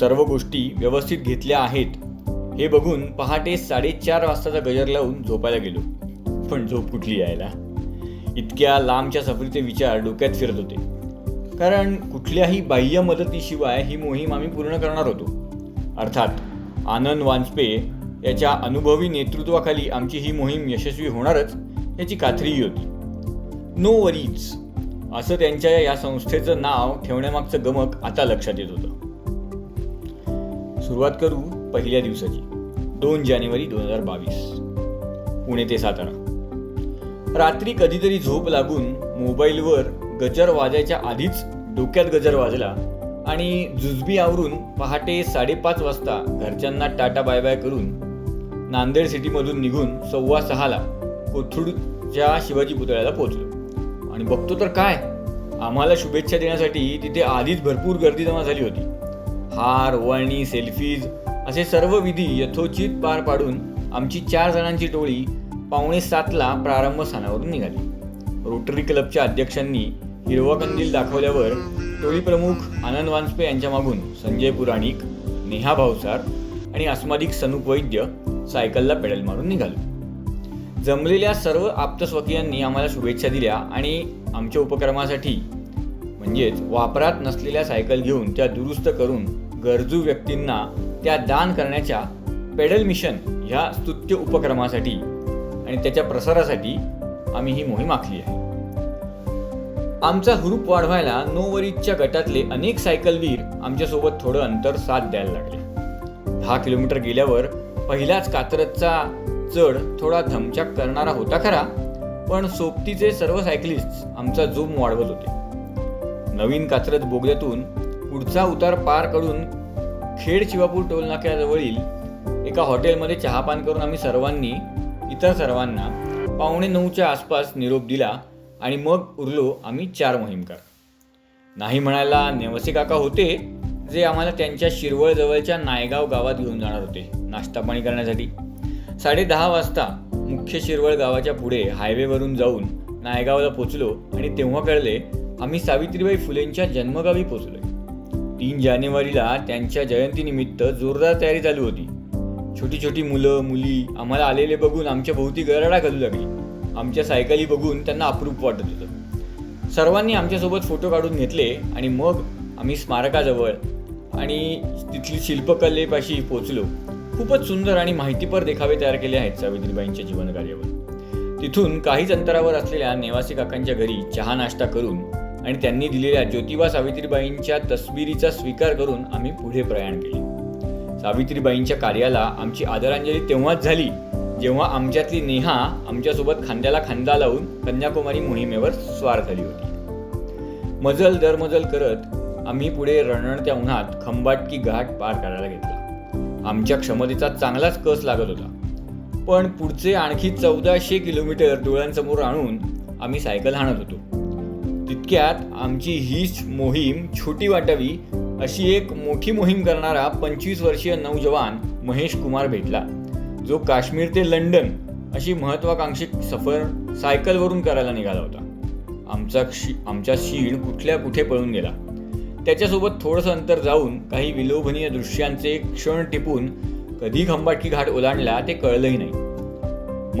सर्व गोष्टी व्यवस्थित घेतल्या आहेत. हे बघून पहाटे साडेचार वाजताचा गजर लावून झोपायला गेलो. पण झोप कुठली यायला? इतक्या लांबच्या सफरीचे विचार डोक्यात फिरत होते. कारण कुठल्याही बाह्य मदतीशिवाय ही मोहीम आम्ही पूर्ण करणार होतो. अर्थात आनंद वाजपेय याच्या अनुभवी नेतृत्वाखाली आमची ही मोहीम यशस्वी होणारच याची खात्रीही होती. नो वरीज असं त्यांच्या या संस्थेचं नाव ठेवण्यामागचं गमक आता लक्षात येत होतं. सुरुवात करू पहिल्या दिवसाची. दोन जानेवारी दोन हजार बावीस. पुणे ते सातारा. रात्री कधीतरी झोप लागून मोबाईलवर गजर वाजायच्या आधीच डोक्यात गजर वाजला आणि जुजबी आवरून पहाटे साडेपाच वाजता घरच्यांना टाटा बाय बाय करून नांदेड सिटीमधून निघून सव्वा सहाला कोथरूडच्या शिवाजी पुतळ्याला पोहोचलो. आणि बघतो तर काय आम्हाला शुभेच्छा देण्यासाठी तिथे आधीच भरपूर गर्दी जमा झाली होती. हार ओवाळणी सेल्फीज असे सर्व विधी यथोचित पार पाडून आमची चार जणांची टोळी पावणे सातला प्रारंभ स्थानावरून निघाली. रोटरी क्लबच्या अध्यक्षांनी हिरवा कंदील दाखवल्यावर टोळी प्रमुख आनंद वानस्पे यांच्या मागून संजय पुराणिक नेहा भावसार आणि अस्मादिक सनुप वैद्य सायकलला पेडल मारून निघालो. जमलेल्या सर्व आप्तस्वकीयांनी आम्हाला शुभेच्छा दिल्या आणि आमच्या उपक्रमासाठी म्हणजेच वापरात नसलेल्या सायकल घेऊन त्या दुरुस्त करून गरजू व्यक्तींना त्या दान करण्याच्या पेडल मिशन ह्या स्तुत्य उपक्रमासाठी आणि त्याच्या प्रसारासाठी आम्ही ही मोहीम आखली आहे. आमचा हुरूप वाढवायला नो वरीजच्या गटातले अनेक सायकलवीर आमच्यासोबत थोडं अंतर साथ द्यायला लागले. दहा किलोमीटर गेल्यावर पहिलाच कात्रजचा चढ थोडा धमचाक करणारा होता खरा पण सोबतीचे सर्व सायकलिस्ट आमचा जोम वाढवत होते. नवीन कात्रज बोगद्यातून पुढचा उतार पार करून खेड शिवापूर टोलनाक्याजवळील एका हॉटेलमध्ये चहापान करून आम्ही सर्वांनी इतर सर्वांना पावणे नऊच्या आसपास निरोप दिला आणि मग उरलो आम्ही चार मोहीमकार नाही म्हणायला नेवसे काका होते जे आम्हाला त्यांच्या शिरवळजवळच्या नायगाव गावात घेऊन जाणार होते नाश्ता पाणी करण्यासाठी. साडे दहा वाजता मुख्य शिरवळ गावाच्या पुढे हायवेवरून जाऊन नायगावला पोचलो आणि तेव्हा कळले आम्ही सावित्रीबाई फुलेंच्या जन्मगावी पोचलोय. तीन जानेवारीला त्यांच्या जयंतीनिमित्त जोरदार तयारी चालू होती. छोटी छोटी मुलं मुली आम्हाला आलेले बघून आमच्या भोवती गराडा घालू लागली. आमच्या सायकली बघून त्यांना अप्रूप वाटत होतं. सर्वांनी आमच्यासोबत फोटो काढून घेतले आणि मग आम्ही स्मारकाजवळ आणि तिथली शिल्पकलेपाशी पोचलो खूपच सुंदर आणि माहितीपर देखावे तयार केले आहेत सावित्रीबाईंच्या जीवनकार्यावर. तिथून काहीच अंतरावर असलेल्या नेवासी काकांच्या घरी चहा नाश्ता करून आणि त्यांनी दिलेल्या ज्योतिबा सावित्रीबाईंच्या तस्बिरीचा स्वीकार करून आम्ही पुढे प्रयाण केले. सावित्रीबाईंच्या कार्याला आमची आदरांजली तेव्हाच झाली जेव्हा आमच्यातली नेहा आमच्यासोबत खांद्याला खांदा लावून कन्याकुमारी मोहिमेवर स्वार झाली होती. मजल दरमजल करत आम्ही पुढे रणणत्या उन्हात खंबाटकी घाट पार करायला घेतला. आमच्या क्षमतेचा चांगलाच कस लागत होता. पण पुढचे आणखी चौदाशे किलोमीटर डोळ्यांसमोर आणून आम्ही सायकल हाणत होतो. तितक्यात आमची हीच मोहीम छोटी वाटावी अशी एक मोठी मोहीम करणारा पंचवीस वर्षीय नौजवान महेश कुमार भेटला. जो काश्मीर ते लंडन अशी महत्वाकांक्षी सफर सायकलवरून करायला निघाला होता. आमचा क्षी आमचा शीण कुठल्या कुठे पळून गेला. त्याच्यासोबत थोडंसं अंतर जाऊन काही विलोभनीय दृश्यांचे क्षण टिपून कधी खंबाटकी घाट ओलांडला ते कळलंही नाही.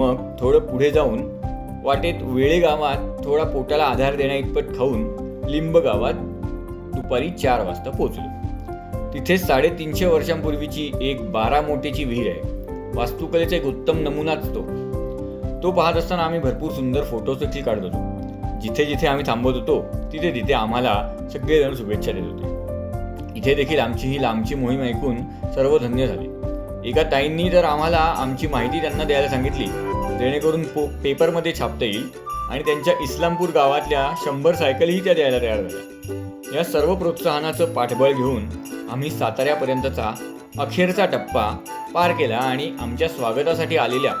मग थोडं पुढे जाऊन वाटेत वेळे गावात थोडा पोटाला आधार देण्या इतपत खाऊन लिंब गावात दुपारी चार वाजता पोचलो तिथे साडेतीनशे वर्षांपूर्वीची एक बारा मोठीची विहीर आहे. वास्तुकलेचा एक उत्तम नमुनाच तो तो पाहत असताना आम्ही भरपूर सुंदर फोटोज देखील काढत होतो. जिथे जिथे आम्ही थांबत होतो तिथे तिथे आम्हाला सगळेजण शुभेच्छा देत होते. इथे देखील आमची ही लांबची मोहीम ऐकून सर्व धन्य झाले. एका ताईंनी जर आम्हाला आमची माहिती त्यांना द्यायला सांगितली. जेणेकरून पो पेपरमध्ये छापता येईल आणि त्यांच्या इस्लामपूर गावातल्या शंभर सायकलही त्या द्यायला तयार झाल्या. या सर्व प्रोत्साहनाचं पाठबळ घेऊन आम्ही साताऱ्यापर्यंतचा अखेरचा टप्पा पार केला आणि आमच्या स्वागतासाठी आलेल्या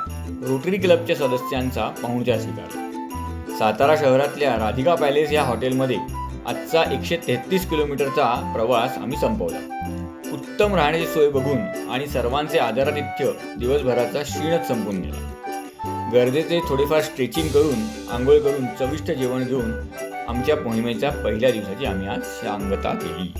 रोटरी क्लबच्या सदस्यांचा पाहुणचार स्वीकारला. सातारा शहरातल्या राधिका पॅलेस या हॉटेलमध्ये आजचा एकशे तेहतीस किलोमीटरचा प्रवास आम्ही संपवला. उत्तम राहण्याची सोय बघून आणि सर्वांचे आदरातिथ्य दिवसभराचा क्षीणच संपून गेला. गरजेचे थोडेफार स्ट्रेचिंग करून आंघोळ करून चविष्ट जेवण घेऊन आमच्या मोहिमेच्या पहिल्या दिवसाची आम्ही आज सांगता केली.